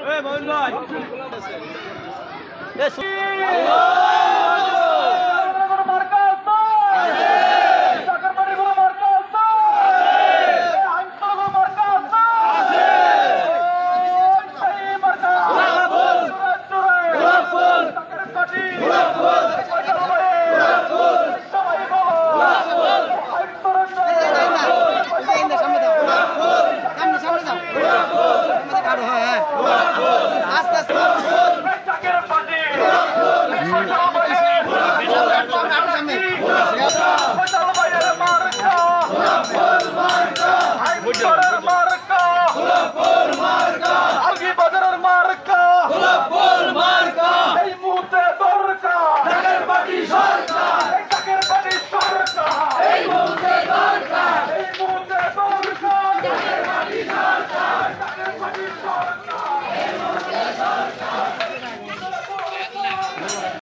Bravo! Salazar!